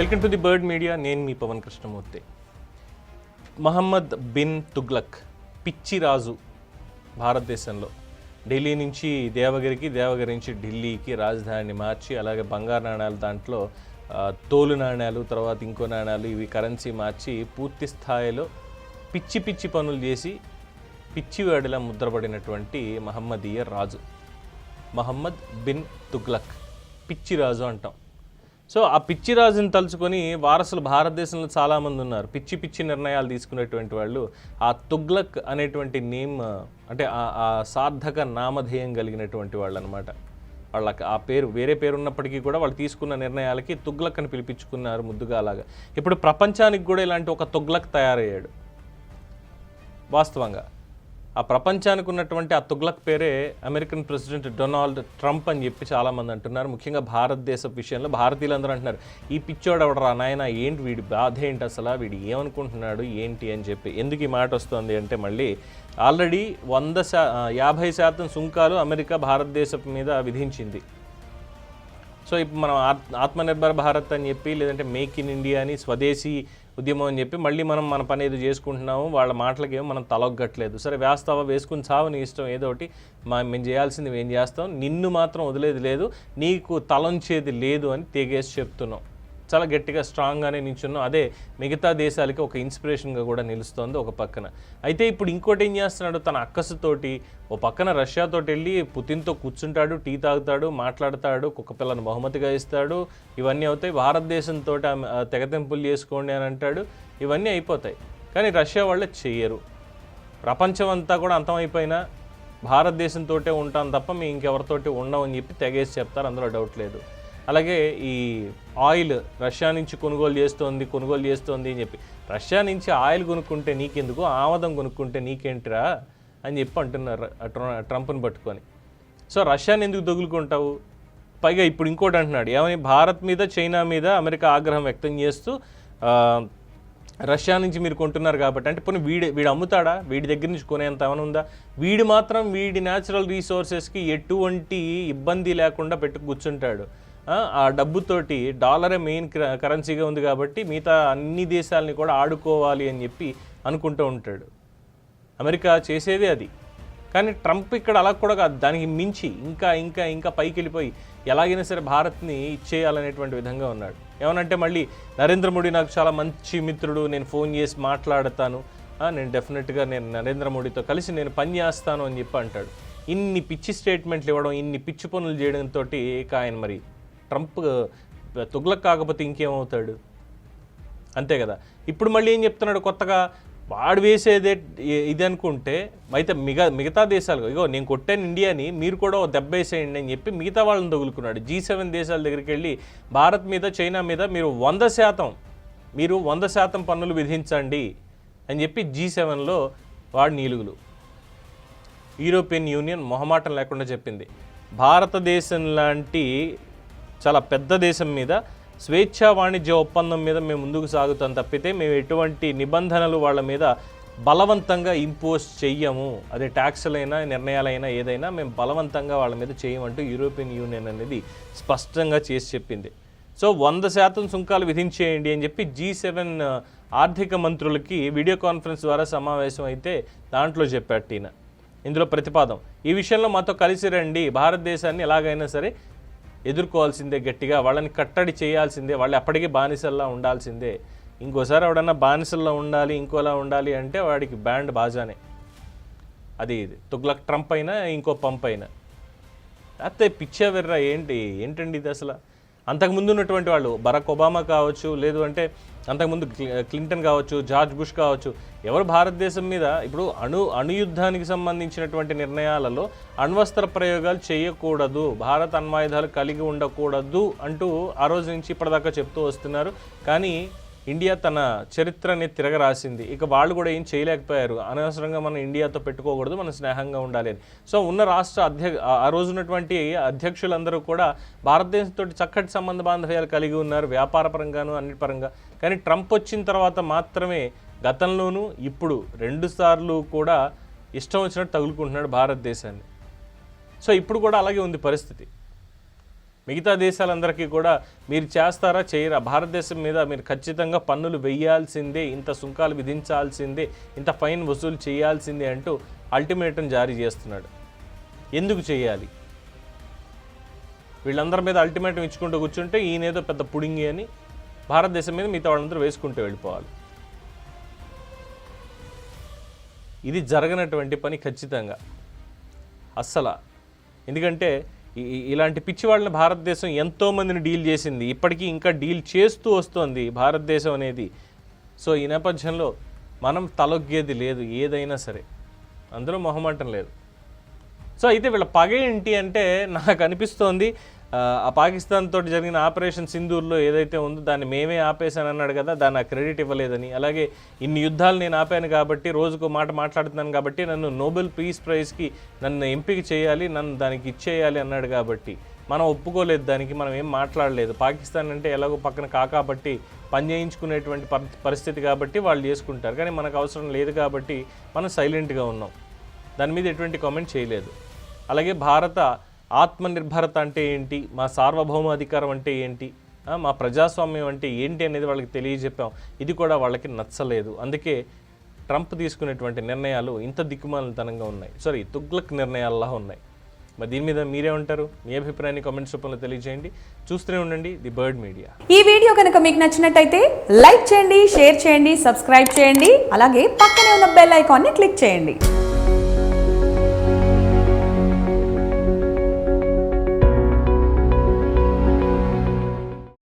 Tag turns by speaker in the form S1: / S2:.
S1: Welcome to the Bird Media. నేను మీ పవన్ కృష్ణమూర్తి. మహమ్మద్ బిన్ తుగ్లక్ పిచ్చి రాజు భారతదేశంలో. ఢిల్లీ నుంచి దేవగిరికి దేవగిరి నుంచి ఢిల్లీకి రాజధానిని మార్చి అలాగే బంగారు నాణ్యాలు దాంట్లో తోలు నాణ్యాలు తర్వాత ఇంకో నాణ్యాలు ఇవి కరెన్సీ మార్చి పూర్తి స్థాయిలో పిచ్చి పిచ్చి పనులు చేసి పిచ్చివాడిలా ముద్రపడినటువంటి మహమ్మదీయ రాజు. మహమ్మద్ బిన్ తుగ్లక్ పిచ్చి రాజు అంటాం. సో ఆ పిచ్చి రాజుని తలుచుకొని వారసులు భారతదేశంలో చాలామంది ఉన్నారు. పిచ్చి పిచ్చి నిర్ణయాలు తీసుకునేటువంటి వాళ్ళు ఆ తుగ్లక్ అనేటువంటి నేమ్ అంటే ఆ- సార్థక నామధేయం కలిగినటువంటి వాళ్ళు అనమాట వాళ్ళకి ఆ పేరు వేరే పేరు ఉన్నప్పటికీ కూడా వాళ్ళు తీసుకున్న నిర్ణయాలకి తుగ్లక్ అని పిలిపించుకున్నారు ముద్దుగా అలాగా. ఇప్పుడు ప్రపంచానికి కూడా ఇలాంటి ఒక తుగ్లక్ తయారయ్యాడు. వాస్తవంగా. ఆ ప్రపంచానికి ఉన్నటువంటి ఆ తుగ్లక్ పేరే అమెరికన్ ప్రెసిడెంట్ డొనాల్డ్ ట్రంప్ అని చెప్పి చాలామంది అంటున్నారు. ముఖ్యంగా భారతదేశ విషయంలో భారతీయులందరూ అంటున్నారు ఈ పిచ్చోడు ఎవడరా నాయన ఏంటి వీడి బాధ ఏంటి అసలు? వీడు ఏమనుకుంటున్నాడు? ఏంటి? అని చెప్పి ఎందుకు ఈ మాట వస్తుంది అంటే మళ్ళీ ఆల్రెడీ వంద శా యాభై శాతం సుంకాలు అమెరికా భారతదేశం మీద విధించింది. సో ఇప్పుడు మనం ఆత్- ఆత్మనిర్భర్ భారత్ అని చెప్పి లేదంటే మేక్ ఇన్ ఇండియా అని స్వదేశీ ఉద్యమం అని చెప్పి మళ్ళీ మనం మన పని ఏదో చేసుకుంటున్నాము వాళ్ళ మాటలకేమో మనం తలొగ్గట్లేదు. సరే వేస్తావా వేసుకుని చావు నీ ఇష్టం ఏదో ఒకటి మా మేము చేయాల్సింది మేము చేస్తాం నిన్ను మాత్రం వదిలేది లేదు నీకు తలంచేది లేదు అని తెగేసి చెప్తున్నాం. చాలా గట్టిగా స్ట్రాంగ్గానే నించున్నాం అదే మిగతా దేశాలకి ఒక ఇన్స్పిరేషన్గా కూడా నిలుస్తోంది ఒక పక్కన. అయితే ఇప్పుడు ఇంకోటి ఏం చేస్తున్నాడు? తన అక్కసుతోటి ఓ పక్కన రష్యాతో వెళ్ళి పుతిన్తో కూర్చుంటాడు టీ తాగుతాడు మాట్లాడతాడు కుక్క పిల్లను బహుమతిగా ఇస్తాడు. ఇవన్నీ అవుతాయి. భారతదేశంతో తెగతెంపులు చేసుకోండి అని అంటాడు. ఇవన్నీ అయిపోతాయి. కానీ రష్యా వాళ్ళే చెయ్యరు. ప్రపంచం అంతా కూడా అంతమైపోయినా భారతదేశంతోటే ఉంటాం తప్ప మేము ఇంకెవరితోటి ఉండం అని చెప్పి తెగేసి చెప్తారు. అందులో డౌట్ లేదు. అలాగే ఈ ఆయిల్ రష్యా నుంచి కొనుగోలు చేస్తోంది కొనుగోలు చేస్తోంది అని చెప్పి. రష్యా నుంచి ఆయిల్ కొనుక్కుంటే నీకెందుకు? ఆమదం కొనుక్కుంటే నీకేంటిరా? అని చెప్పి అంటున్నారు ట్రంప్ని పట్టుకొని. సో రష్యాని ఎందుకు దొగులుకుంటావు? పైగా ఇప్పుడు ఇంకోటి అంటున్నాడు. ఏమని? భారత్ మీద చైనా మీద అమెరికా ఆగ్రహం వ్యక్తం చేస్తూ రష్యా నుంచి మీరు కొంటున్నారు కాబట్టి అంటే పోనీ వీడి వీడు అమ్ముతాడా? వీడి దగ్గర నుంచి కొనేంత ఏమైనా ఉందా? వీడు మాత్రం వీడి న్యాచురల్ రీసోర్సెస్కి ఎటువంటి ఇబ్బంది లేకుండా పెట్టు కూర్చుంటాడు. ఆ, డబ్బుతోటి డాలరే మెయిన్ కరెన్సీగా ఉంది కాబట్టి మిగతా అన్ని దేశాలని కూడా ఆడుకోవాలి అని చెప్పి అనుకుంటూ ఉంటాడు. అమెరికా చేసేదే అది. కానీ ట్రంప్ ఇక్కడ అలా కూడా కాదు. దానికి మించి ఇంకా ఇంకా ఇంకా పైకి వెళ్ళిపోయి ఎలాగైనా సరే భారత్ని ఇచ్చేయాలనేటువంటి విధంగా ఉన్నాడు. ఏమనంటే మళ్ళీ నరేంద్ర మోడీ నాకు చాలా మంచి మిత్రుడు నేను ఫోన్ చేసి మాట్లాడతాను. నేను డెఫినెట్గా నేను నరేంద్ర మోడీతో కలిసి నేను పని చేస్తాను అని చెప్పి అంటాడు. ఇన్ని పిచ్చి స్టేట్మెంట్లు ఇవ్వడం ఇన్ని పిచ్చి పనులు చేయడంతో ఇక ఆయన మరి ట్రంప్ తుగ్లక్ కాకపోతే ఇంకేమవుతాడు? అంతే కదా. ఇప్పుడు మళ్ళీ ఏం చెప్తున్నాడు కొత్తగా? వాడు వేసేదే ఇది అనుకుంటే అయితే మిగతా మిగతా దేశాలు ఇగో నేను కొట్టాను ఇండియాని మీరు కూడా ఓ దెబ్బ వేసేయండి అని చెప్పి మిగతా వాళ్ళని తగులుకున్నాడు. జీ సెవెన్ దేశాల దగ్గరికి వెళ్ళి భారత్ మీద చైనా మీద మీరు వంద శాతం మీరు వంద శాతం పన్నులు విధించండి అని చెప్పి జీ సెవెన్లో వాడు నీలుగులు. యూరోపియన్ యూనియన్ మొహమాటం లేకుండా చెప్పింది. భారతదేశం లాంటి చాలా పెద్ద దేశం మీద స్వేచ్ఛా వాణిజ్య ఒప్పందం మీద మేము ముందుకు సాగుతాం తప్పితే మేము ఎటువంటి నిబంధనలు వాళ్ళ మీద బలవంతంగా ఇంపోజ్ చెయ్యము. అదే ట్యాక్స్లైనా నిర్ణయాలైనా ఏదైనా మేము బలవంతంగా వాళ్ళ మీద చేయమంటూ యూరోపియన్ యూనియన్ అనేది స్పష్టంగా చేసి చెప్పింది. సో వంద శాతం సుంకాలు విధించేయండి అని చెప్పి జీ సెవెన్ ఆర్థిక మంత్రులకి వీడియో కాన్ఫరెన్స్ ద్వారా సమావేశం అయితే దాంట్లో చెప్పాడు ఇందులో ప్రతిపాదం ఈ విషయంలో మాతో కలిసి రండి. భారతదేశాన్ని ఎలాగైనా సరే ఎదుర్కోవాల్సిందే గట్టిగా వాళ్ళని కట్టడి చేయాల్సిందే వాళ్ళు ఎప్పటికీ బానిసల్లా ఉండాల్సిందే. ఇంకోసారి ఎవడన్నా బానిసల్లో ఉండాలి ఇంకోలా ఉండాలి అంటే వాడికి బ్యాండ్ బాజానే. అది ఇది. తుగ్లక్ ట్రంప్ అయినా ఇంకో పంప్ అయినా. లేకపోతే పిచ్చావెర్రా ఏంటి? ఏంటండి ఇది అసలు? అంతకుముందు ఉన్నటువంటి వాళ్ళు బరాక్ ఒబామా కావచ్చు లేదు అంటే అంతకుముందు క్లింటన్ కావచ్చు జార్జ్ బుష్ కావచ్చు ఎవరు భారతదేశం మీద ఇప్పుడు అణు అణుయుద్ధానికి సంబంధించినటువంటి నిర్ణయాలలో అణ్వస్త్ర ప్రయోగాలు చేయకూడదు భారత్ అణ్వాయుధాలు కలిగి ఉండకూడదు అంటూ ఆ రోజు నుంచి ఇప్పటిదాకా చెప్తూ వస్తున్నారు. కానీ ఇండియా తన చరిత్రని తిరగరాసింది. ఇక వాళ్ళు కూడా ఏం చేయలేకపోయారు. అనవసరంగా మనం ఇండియాతో పెట్టుకోకూడదు మనం స్నేహంగా ఉండాలి అని. సో ఉన్న రాష్ట్ర అధ్య ఆ- ఆ రోజు ఉన్నటువంటి అధ్యక్షులందరూ కూడా భారతదేశంతో చక్కటి సంబంధ బాంధవ్యాలు కలిగి ఉన్నారు వ్యాపార పరంగాను అన్నిటి పరంగా. కానీ ట్రంప్ వచ్చిన తర్వాత మాత్రమే గతంలోనూ ఇప్పుడు రెండు సార్లు కూడా ఇష్టం వచ్చినట్టు తగులుకుంటున్నాడు భారతదేశాన్ని. సో ఇప్పుడు కూడా అలాగే ఉంది పరిస్థితి. మిగతా దేశాలందరికీ కూడా మీరు చేస్తారా చేయరా? భారతదేశం మీద మీరు ఖచ్చితంగా పన్నులు వెయ్యాల్సిందే ఇంత సుంకాలు విధించాల్సిందే ఇంత ఫైన్ వసూలు చేయాల్సిందే అంటూ అల్టిమేటం జారీ చేస్తున్నాడు. ఎందుకు చేయాలి? వీళ్ళందరి మీద అల్టిమేటం ఇచ్చుకుంటూ కూర్చుంటే ఈయనేదో పెద్ద పుడింగి అని భారతదేశం మీద మిగతా వాళ్ళందరూ వేసుకుంటూ వెళ్ళిపోవాలి. ఇది జరగనటువంటి పని ఖచ్చితంగా. అస్సలు. ఎందుకంటే ఇలాంటి పిచ్చి వాళ్ళని భారతదేశం ఎంతో మందిని డీల్ చేసింది. ఇప్పటికీ ఇంకా డీల్ చేస్తూ వస్తోంది భారతదేశం అనేది. సో ఈ నేపథ్యంలో మనం తలొగ్గేది లేదు ఏదైనా సరే. అందులో మొహమాటం లేదు. సో అయితే వీళ్ళ పగ ఏంటి అంటే నాకు అనిపిస్తోంది ఆ, పాకిస్తాన్ తోటి జరిగిన ఆపరేషన్ సింధూర్లో ఏదైతే ఉందో దాన్ని మేమే ఆపేశాను అన్నాడు కదా దాన్ని ఆ క్రెడిట్ ఇవ్వలేదని. అలాగే ఇన్ని యుద్ధాలు నేను ఆపాను కాబట్టి రోజుకు మాట మాట్లాడుతున్నాను కాబట్టి నన్ను నోబెల్ పీస్ ప్రైజ్కి నన్ను ఎంపిక చేయాలి నన్ను దానికి ఇచ్చేయాలి అన్నాడు కాబట్టి మనం ఒప్పుకోలేదు దానికి మనం ఏం మాట్లాడలేదు. పాకిస్తాన్ అంటే ఎలాగో పక్కన కాకాబట్టి పని చేయించుకునేటువంటి పరి- పరిస్థితి కాబట్టి వాళ్ళు చేసుకుంటారు. కానీ మనకు అవసరం లేదు కాబట్టి మనం సైలెంట్గా ఉన్నాం. దాని మీద ఎటువంటి కామెంట్ చేయలేదు. అలాగే భారత ఆత్మనిర్భరత అంటే ఏంటి? మా సార్వభౌమ అధికారం అంటే ఏంటి? మా ప్రజాస్వామ్యం అంటే ఏంటి అనేది వాళ్ళకి తెలియజెప్పాం. ఇది కూడా వాళ్ళకి నచ్చలేదు. అందుకే ట్రంప్ తీసుకునేటువంటి నిర్ణయాలు ఇంత దిక్కుమాలతనంగా ఉన్నాయి. సారీ తుగ్లక్ నిర్ణయాల్లా ఉన్నాయి. మరి దీని మీద మీరే ఉంటారు? మీ అభిప్రాయాన్ని కామెంట్స్ రూపంలో తెలియజేయండి. చూస్తూనే ఉండండి ది బర్డ్ మీడియా.
S2: ఈ వీడియో కనుక మీకు నచ్చినట్టయితే లైక్ చేయండి షేర్ చేయండి సబ్స్క్రైబ్ చేయండి. అలాగే పక్కనే ఉన్న బెల్ ఐకాన్ని క్లిక్ చేయండి.